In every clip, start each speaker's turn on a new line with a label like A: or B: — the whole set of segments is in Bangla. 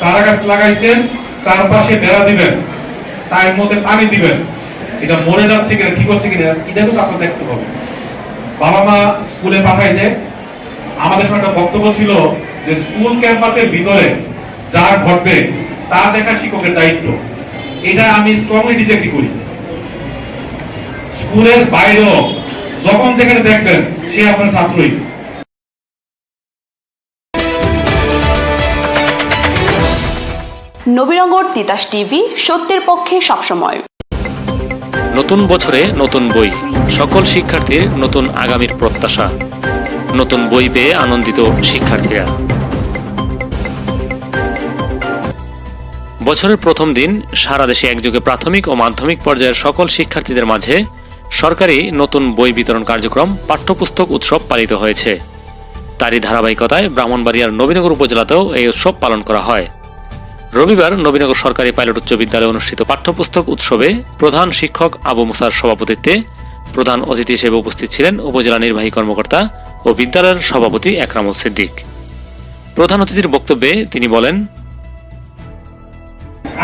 A: চারা গাছ লাগাইছেন, চারপাশে বেড়া দিবেন, তার মধ্যে পানি দিবেন। এটা মরে যাচ্ছে কিনা ঠিক হচ্ছে কিনা, এটা কিন্তু আপনার দেখতে হবে। বাবা মা স্কুলে পাঠাই দেয়। আমাদের একটা বক্তব্য ছিল যে স্কুল ক্যাম্পাসের ভিতরে যা ঘটবে, তা দেখা শিক্ষকের দায়িত্ব। এটা আমি স্ট্রংলি ডিজেক্ট করি। স্কুলের বাইরেও যখন যেখানে দেখবেন, সে আপনার ছাত্রই।
B: নবীনগর তিতাস টিভি, সত্যের পক্ষে সবসময়।
C: নতুন বছরে নতুন বই, সকল শিক্ষার্থীর নতুন আগামীর প্রত্যাশা। নতুন বই পেয়ে আনন্দিত শিক্ষার্থীরা। বছরের প্রথম দিন সারা দেশে একযোগে প্রাথমিক ও মাধ্যমিক পর্যায়ের সকল শিক্ষার্থীদের মাঝে সরকারি নতুন বই বিতরণ কার্যক্রম, পাঠ্যপুস্তক উৎসব পালিত হয়েছে। তারই ধারাবাহিকতায় ব্রাহ্মণবাড়িয়ার নবীনগর উপজেলাতেও এই উৎসব পালন করা হয়। রবিবার নবীনগর সরকারি পাইলট উচ্চ বিদ্যালয়ে অনুষ্ঠিত পাঠ্যপুস্তক উৎসবে প্রধান শিক্ষক আবু মুসার সভাপতিত্বে প্রধান অতিথি হিসেবে উপস্থিত ছিলেন উপজেলা নির্বাহী কর্মকর্তা ও বিদ্যালয়ের সভাপতি একরামুল সিদ্দিক। প্রধান অতিথির বক্তব্যে তিনি বলেন,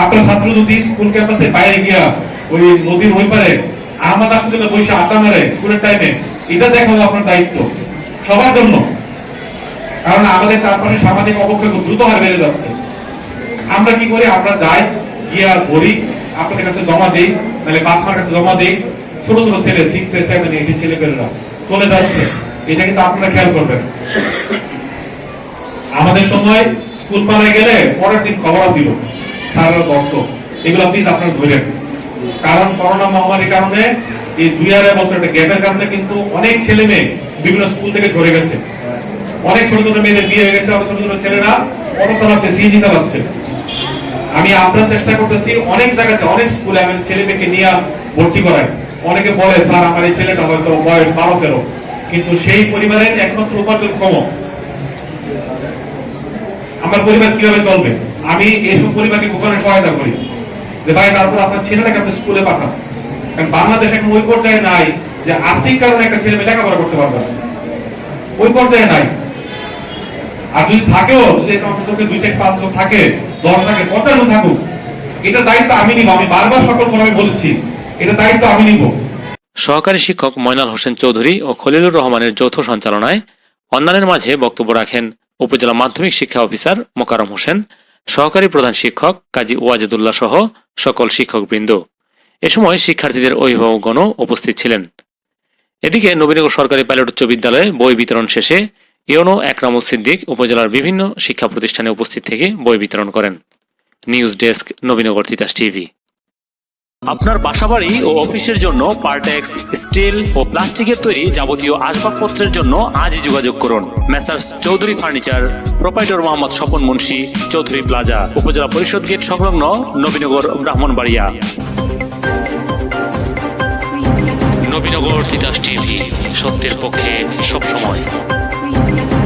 A: আপনার ছাত্র যদি স্কুল ক্যাম্পাসে বাইরে গিয়া ওই নদীর ওই পারে আমার আসলে বসে আড্ডা মারে স্কুলের টাইমে, এটা দেখাবো আপনার দায়িত্ব। সবার জন্য। কারণ আমাদের চারপাশে সামাজিক অবক্ষয় দ্রুত হারে বেড়ে যাচ্ছে। আমরা কি করি? আমরা যাই, গিয়ে ভরি আপনাদের কাছে জমা দিই নাহলে বাচ্চার কাছে জমা দিই। ছোট ছোট ছেলে সিক্স সেভেন এইট ছেলে পেলেরা চলে যাচ্ছে। এটা কিন্তু আপনারা খেয়াল করবেন। আমাদের সময় স্কুল পালায় গেলে পরের দিন খবর দিল সারা দত্ত এগুলো প্লিজ আপনারা ধরেন। কারণ করোনা মহামারীর কারণে এই দুই আড়াই বছর একটা গ্যাপের কারণে কিন্তু অনেক ছেলে মেয়ে বিভিন্ন স্কুল থেকে ধরে গেছে। অনেক ছোট ছোট মেয়েদের বিয়ে হয়ে গেছে ছোট ছোট ছেলেরা অটো চালাচ্ছে সিএনজি চালাচ্ছে। আমি আপনার চেষ্টা করতেছি, অনেক জায়গাতে অনেক স্কুলে আমি ছেলে মেয়েকে নিয়ে ভর্তি করাই। অনেকে বলে, স্যার, আমার এই ছেলেটা হয়তো বয়স বারো, তেরো। কিন্তু সেই পরিবারের একমাত্র উপার্জন কম আমার পরিবার কীভাবে চলবে? আমি এইসব পরিবারকে গোপনে সহায়তা করি। যে ভাই, তারপর আপনার ছেলেটাকে আপনি স্কুলে পাঠান। কারণ বাংলাদেশ এখন ওই পর্যায়ে নাই যে আর্থিক কারণে একটা ছেলে মেয়ে লেখাপড়া করতে পারবে ওই পর্যায়ে নাই। আর যদি থাকেও, যদি দুই থেকে পাঁচ লোক থাকে দশ থাকে পঞ্চাশ থাকুক। এটা দায়িত্ব আমি নিব, আমি বারবার সকল ফোরামে বলেছি, এটা দায়িত্ব আমি নিব।
C: সহকারী শিক্ষক ময়নাল হোসেন চৌধুরী ও খলিলুর রহমানের যৌথ সঞ্চালনায় অন্যান্যের মাঝে বক্তব্য রাখেন উপজেলা মাধ্যমিক শিক্ষা অফিসার মোকারম হোসেন, সহকারী প্রধান শিক্ষক কাজী ওয়াজেদুল্লাহ সহ সকল শিক্ষকবৃন্দ। এ সময় শিক্ষার্থীদের অভিভাবকগণও উপস্থিত ছিলেন। এদিকে নবীনগর সরকারি পাইলট উচ্চ বিদ্যালয়ে বই বিতরণ শেষে ইয়নো একরামুল সিদ্দিক উপজেলার বিভিন্ন শিক্ষা প্রতিষ্ঠানে উপস্থিত থেকে বই বিতরণ করেন। News desk Nabinagar Titas TV. আপনার বাসাবাড়ি ও অফিসের জন্য পার্টেক্স স্টিল ও প্লাস্টিকের তৈরি যাবতীয় আসবাবপত্রের জন্য আজই যোগাযোগ করুন। Messrs Chowdhury furniture proprietor Mohammad Swapan Munshi Chowdhury plaza উপজেলা পরিষদ গেট সংলগ্ন নবীনগর ব্রাহ্মণবাড়িয়া। নবীনগর তিতাস টিভি সত্যের পক্ষে সবসময়। Thank you.